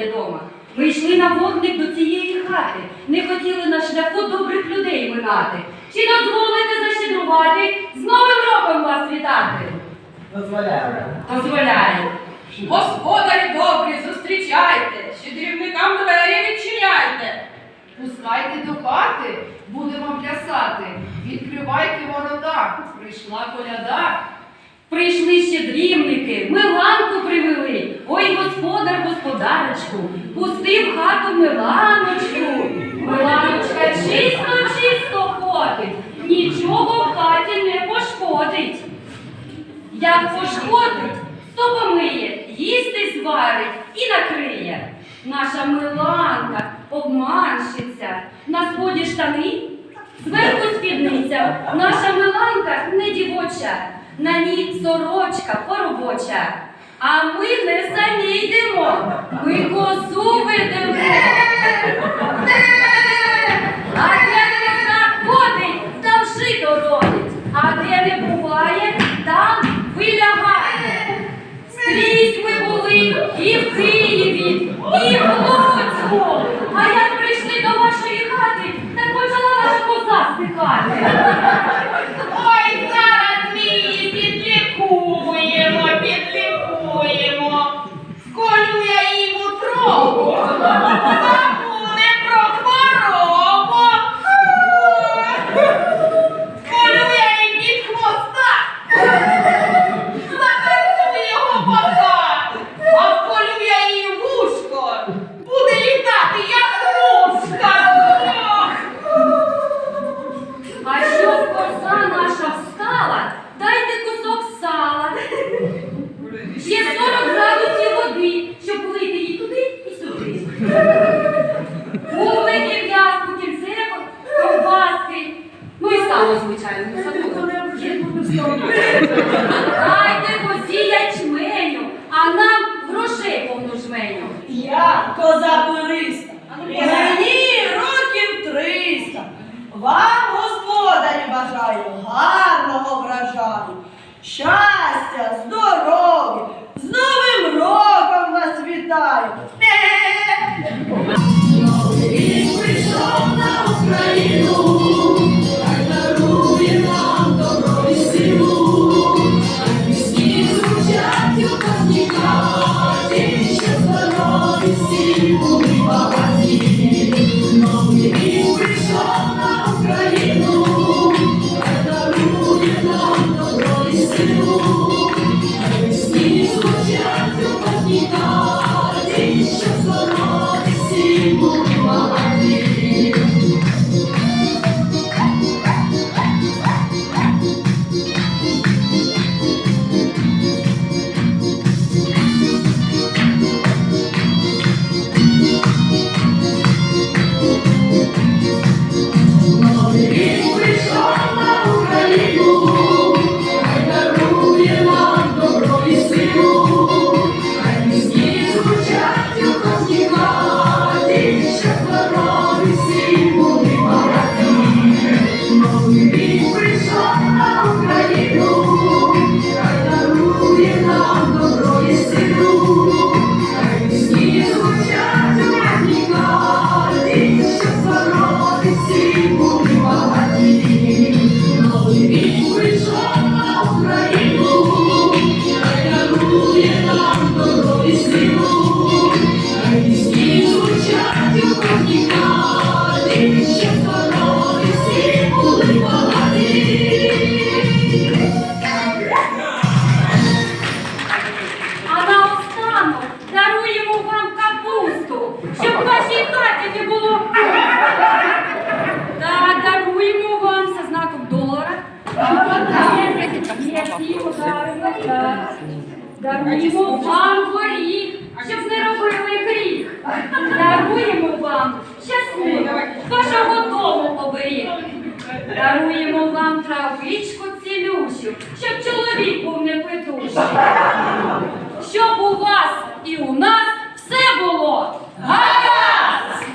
мене дома. Ми йшли на вогник до цієї хати, не хотіли на шляху добрих людей минати. Чи дозволите защедрувати? З новим роком вас вітати. Дозволяю. Дозволяю. Господарі добрі, зустрічайте, щедрівникам двері відчиняйте. Пускайте до хати, будемо плясати. Відкривайте ворота, прийшла коляда. Прийшли ще дрімники, миланку привели. Ой господар, господарочку, пустив хату миланочку. Миланочка чисто-чисто ходить, нічого в хаті не пошкодить. Як пошкодить, то помиє, їсти зварить і накриє. Наша миланка обманщиця, на сході штани. Зверху спідниця, наша миланка не дівоча, на ній сорочка поробоча. А ми не самі йдемо, ми козу ведемо. on. Дайте посіять чменю, а нам грошей повну жменю. Я козакуриста. Ну, мені років триста. Вам, господарі, бажаю, гарного вражаю. Щастя, здоров'я, з Новим роком вас вітаю. Щоб у вас і у нас все було гаразд!